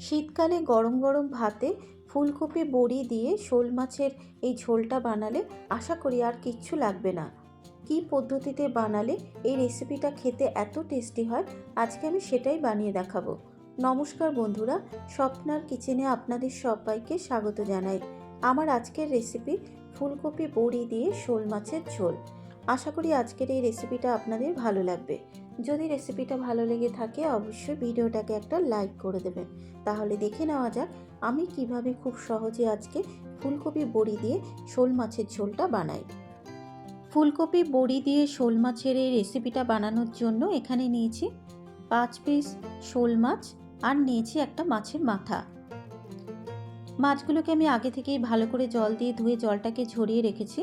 শীতকালে গরম গরম ভাতে ফুলকপি বড়ি দিয়ে শোল মাছের এই ঝোলটা বানালে আশা করি আর কিচ্ছু লাগবে না। কী পদ্ধতিতে বানালে এই রেসিপিটা খেতে এত টেস্টি হয়, আজকে আমি সেটাই বানিয়ে দেখাবো। নমস্কার বন্ধুরা, স্বপ্নার কিচেনে আপনাদের সবাইকে স্বাগত জানাই। আমার আজকের রেসিপি ফুলকপি বড়ি দিয়ে শোল মাছের ঝোল। আশা করি আজকের এই রেসিপিটা আপনাদের ভালো লাগবে। যদি রেসিপিটা ভালো লেগে থাকে, অবশ্যই ভিডিওটাকে একটা লাইক করে দেবেন। তাহলে দেখে নেওয়া যাক, আমি কীভাবে খুব সহজে আজকে ফুলকপি বড়ি দিয়ে শোল মাছের ঝোলটা বানাই। ফুলকপি বড়ি দিয়ে শোল মাছের এই রেসিপিটা বানানোর জন্য এখানে নিয়েছি পাঁচ পিস শোল মাছ আর নিয়েছি একটা মাছের মাথা। মাছগুলোকে আমি আগে থেকেই ভালো করে জল দিয়ে ধুয়ে জলটাকে ঝরিয়ে রেখেছি।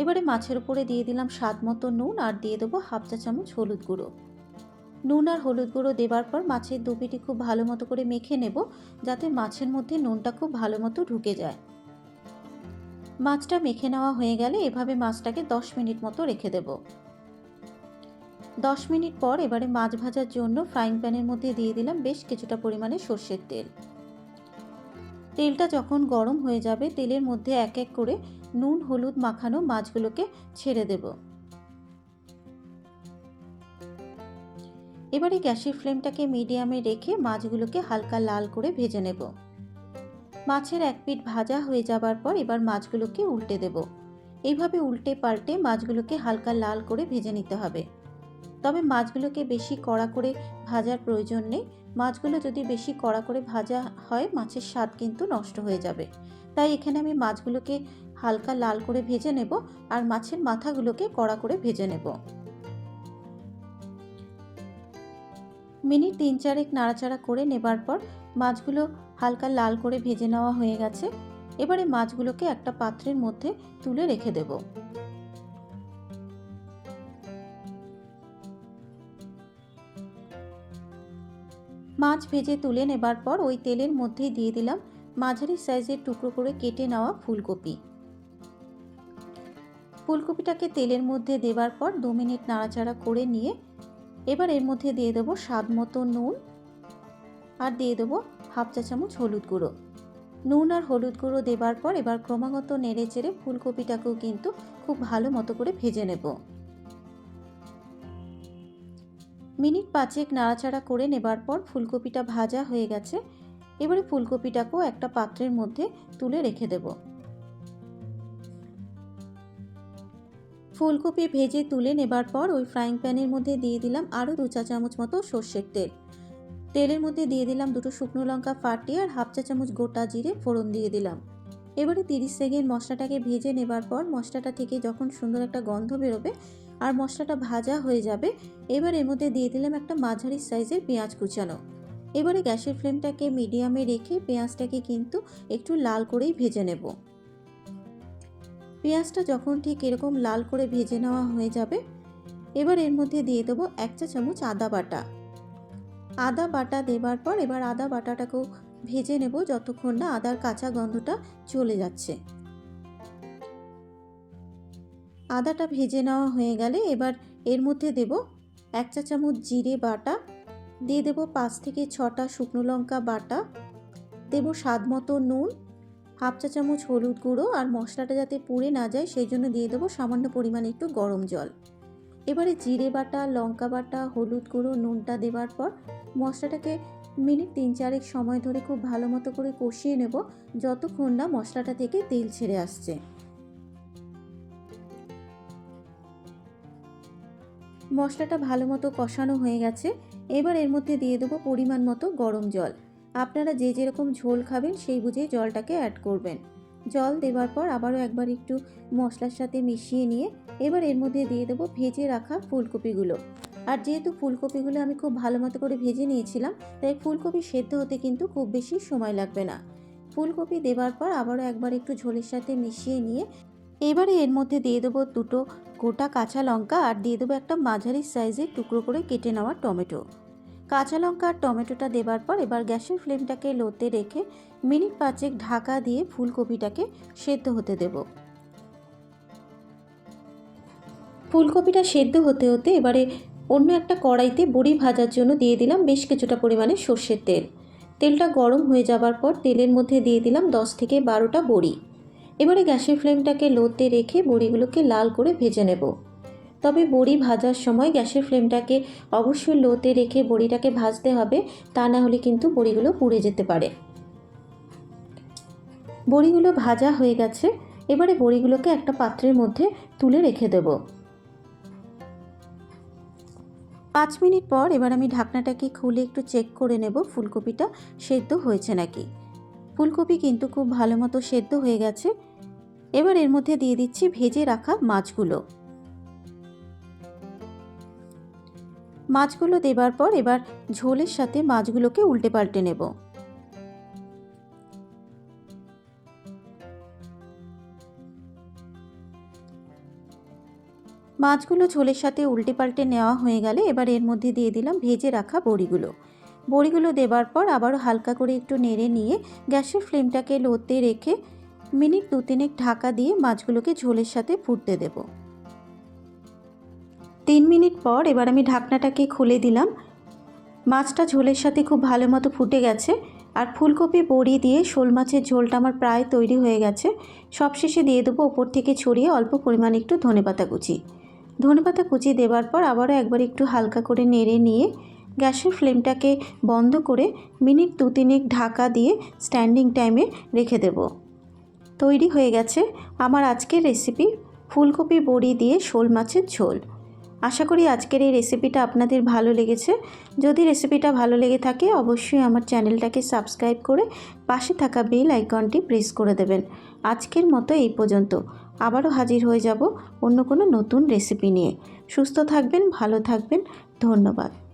এবারে মাছের উপরে দিয়ে দিলাম স্বাদ মতো নুন আর দিয়ে দেবো হাফ চা চামচ হলুদ গুঁড়ো। নুন আর হলুদ গুঁড়ো দেবার পর মাছের দুপিটি খুব ভালো মতো করে মেখে নেব যাতে মাছের মধ্যে নুনটা খুব ভালো মতো ঢুকে যায়। মাছটা মেখে নেওয়া হয়ে গেলে এভাবে মাছটাকে দশ মিনিট মতো রেখে দেব। দশ মিনিট পর এবারে মাছ ভাজার জন্য ফ্রাইং প্যানের মধ্যে দিয়ে দিলাম বেশ কিছুটা পরিমাণে সর্ষের তেল। তেলটা যখন গরম হয়ে যাবে, তেলের মধ্যে এক এক করে নুন, হলুদ মাখানো মাছগুলোকে ছেড়ে দেব। এবারে গ্যাসের ফ্লেমটাকে মিডিয়ামে রেখে মাছগুলোকে হালকা লাল করে ভেজে নেব। মাছের এক পিঠ ভাজা হয়ে যাবার পর এবার মাছগুলোকে উল্টে দেব। এইভাবে উল্টে পাল্টে মাছগুলোকে হালকা লাল করে ভেজে নিতে হবে। তবে মাছগুলোকে বেশি কড়া করে ভাজার প্রয়োজন নেই। মাছগুলো যদি বেশি কড়া করে ভাজা হয়, মাছের স্বাদ কিন্তু নষ্ট হয়ে যাবে। তাই এখানে আমি মাছগুলোকে হালকা লাল করে ভেজে নেব আর মাছের মাথাগুলোকে কড়া করে ভেজে নেব। মিনিট তিন চারেক নাড়াচাড়া করে নেবার পর মাছগুলো হালকা লাল করে ভেজে নেওয়া হয়ে গেছে। এবারে মাছগুলোকে একটা পাত্রের মধ্যে তুলে রেখে দেব। মাছ ভেজে তুলে নেবার পর ওই তেলের মধ্যেই দিয়ে দিলাম মাঝারি সাইজের টুকরো করে কেটে নেওয়া ফুলকপি। ফুলকপিটাকে তেলের মধ্যে দেবার পর দু মিনিট নাড়াচাড়া করে নিয়ে এবার এর মধ্যে দিয়ে দেবো স্বাদ মতো নুন আর দিয়ে দেবো হাফ চা চামচ হলুদ গুঁড়ো। নুন আর হলুদ গুঁড়ো দেবার পর এবার ক্রমাগত নেড়ে চেড়ে ফুলকপিটাকেও কিন্তু খুব ভালো মতো করে ভেজে নেব। মিনিট পাঁচেক নাড়াচাড়া করে নেবার পর ফুলকপিটা ভাজা হয়ে গেছে। এবারে ফুলকপিটাকেও একটা পাত্রের মধ্যে তুলে রেখে দেব। ফুলকপি ভেজে তুলে নেবার পর ওই ফ্রাইং প্যানের মধ্যে দিয়ে দিলাম আরও দু চা চামচ মতো সর্ষের তেল। তেলের মধ্যে দিয়ে দিলাম দুটো শুকনো লঙ্কা ফাটিয়ে আর হাফ চা চামচ গোটা জিরে ফোড়ন দিয়ে দিলাম। এবারে তিরিশ সেকেন্ড মশলাটাকে ভেজে নেবার পর মশলাটা থেকে যখন সুন্দর একটা গন্ধ বেরোবে আর মশলাটা ভাজা হয়ে যাবে। এবার এর মধ্যে দিয়ে দিলাম একটা মাঝারি সাইজের পেঁয়াজ কুচানো। এবারে গ্যাসের ফ্লেমটাকে মিডিয়ামে রেখে পেঁয়াজটাকে কিন্তু একটু লাল করেই ভেজে নেব। পেঁয়াজটা যখন ঠিক এরকম লাল করে ভেজে নেওয়া হয়ে যাবে, এবার এর মধ্যে দিয়ে দেবো এক চা চামচ আদা বাটা। আদা বাটা দেবার পর এবার আদা বাটাটাকেও ভেজে নেব যতক্ষণ না আদার কাঁচা গন্ধটা চলে যাচ্ছে। আদাটা ভেজে নেওয়া হয়ে গেলে এবার এর মধ্যে দেব এক চা চামচ জিরে বাটা, দিয়ে দেব পাঁচ থেকে ছটা শুকনো লঙ্কা বাটা, দেব স্বাদ মতো নুন, হাফ চা চামচ হলুদ গুঁড়ো আর মশলাটা যাতে পুড়ে না যায় সেই জন্য দিয়ে দেবো সামান্য পরিমাণে একটু গরম জল। এবারে জিরে বাটা, লঙ্কা বাটা, হলুদ গুঁড়ো, নুনটা দেবার পর মশলাটাকে মিনিট তিন চারেক সময় ধরে খুব ভালো মতো করে কষিয়ে নেব, যতক্ষণ না মশলাটা থেকে তেল ছেড়ে আসছে। মশলাটা ভালো মতো কষানো হয়ে গেছে। এবার এর মধ্যে দিয়ে দেবো পরিমাণ মতো গরম জল। আপনারা যে যেরকম ঝোল খাবেন সেই বুঝে জলটাকে অ্যাড করবেন। জল দেওয়ার পর আবারও একবার একটু মশলার সাথে মিশিয়ে নিয়ে এবার এর মধ্যে দিয়ে দেবো ভেজে রাখা ফুলকপিগুলো। আর যেহেতু ফুলকপিগুলো আমি খুব ভালো মতো করে ভেজে নিয়েছিলাম, তাই ফুলকপি সেদ্ধ হতে কিন্তু খুব বেশি সময় লাগবে না। ফুলকপি দেওয়ার পর আবারও একবার একটু ঝোলের সাথে মিশিয়ে নিয়ে এবারে এর মধ্যে দিয়ে দেবো দুটো গোটা কাঁচা লঙ্কা আর দিয়ে দেবো একটা মাঝারি সাইজের টুকরো করে কেটে নেওয়া টমেটো। কাঁচা লঙ্কা আর টমেটোটা দেবার পর এবার গ্যাসের ফ্লেমটাকে লোতে রেখে মিনিট পাঁচেক ঢাকা দিয়ে ফুলকপিটাকে সেদ্ধ হতে দেব। ফুলকপিটা সেদ্ধ হতে হতে এবারে অন্য একটা কড়াইতে বড়ি ভাজার জন্য দিয়ে দিলাম বেশ কিছুটা পরিমাণে সর্ষের তেল। তেলটা গরম হয়ে যাবার পর তেলের মধ্যে দিয়ে দিলাম দশ থেকে বারোটা বড়ি। এবারে গ্যাসের ফ্লেমটাকে লোতে রেখে বড়িগুলোকে লাল করে ভেজে নেব। তবে বড়ি ভাজার সময় গ্যাসের ফ্লেমটাকে অবশ্যই লোতে রেখে বড়িটাকে ভাজতে হবে, তা না হলে কিন্তু বড়িগুলো পুড়ে যেতে পারে। বড়িগুলো ভাজা হয়ে গেছে, এবারে বড়িগুলোকে একটা পাত্রের মধ্যে তুলে রেখে দেব। পাঁচ মিনিট পর এবার আমি ঢাকনাটাকে খুলে একটু চেক করে নেব, ফুলকপিটা সেদ্ধ হয়েছে নাকি। ফুলকপি কিন্তু খুব ভালো মতো সেদ্ধ হয়ে গেছে। এবার এর মধ্যে দিয়ে দিচ্ছি ভেজে রাখা মাছগুলো। মাছগুলো দেবার পর এবার ঝোলের সাথে মাছগুলোকে উল্টে পাল্টে নেব। মাছগুলো ঝোলের সাথে উল্টে পাল্টে নেওয়া হয়ে গেলে এবার এর মধ্যে দিয়ে দিলাম ভেজে রাখা বড়িগুলো। বড়িগুলো দেবার পর আবারও হালকা করে একটু নেড়ে নিয়ে গ্যাসের ফ্লেমটাকে লোতে রেখে মিনিট দু তিনেক ঢাকা দিয়ে মাছগুলোকে ঝোলের সাথে ফুটতে দেব। তিন মিনিট পর এবার আমি ঢাকনাটাকে খুলে দিলাম। মাছটা ঝোলের সাথে খুব ভালো মতো ফুটে গেছে আর ফুলকপি বড়ি দিয়ে শোল মাছের ঝোলটা আমার প্রায় তৈরি হয়ে গেছে। সবশেষে দিয়ে দেবো ওপর থেকে ছড়িয়ে অল্প পরিমাণে একটু ধনেপাতা কুচি। ধনেপাতা কুচি দেওয়ার পর আবারও একবার একটু হালকা করে নেড়ে নিয়ে গ্যাসের ফ্লেমটাকে বন্ধ করে মিনিট দু তিনেক ঢাকা দিয়ে স্ট্যান্ডিং টাইমে রেখে দেব। তৈরি হয়ে গেছে আমার আজকের রেসিপি ফুলকপি বড়ি দিয়ে শোল মাছের ঝোল। আশা করি আজকের এই রেসিপিটা আপনাদের ভালো লেগেছে। যদি রেসিপিটা ভালো লেগে থাকে, অবশ্যই আমার চ্যানেলটাকে সাবস্ক্রাইব করে পাশে থাকা বেল আইকনটি প্রেস করে দেবেন। আজকের মতো এই পর্যন্ত। আবারও হাজির হয়ে যাব অন্য কোনো নতুন রেসিপি নিয়ে। সুস্থ থাকবেন, ভালো থাকবেন। ধন্যবাদ।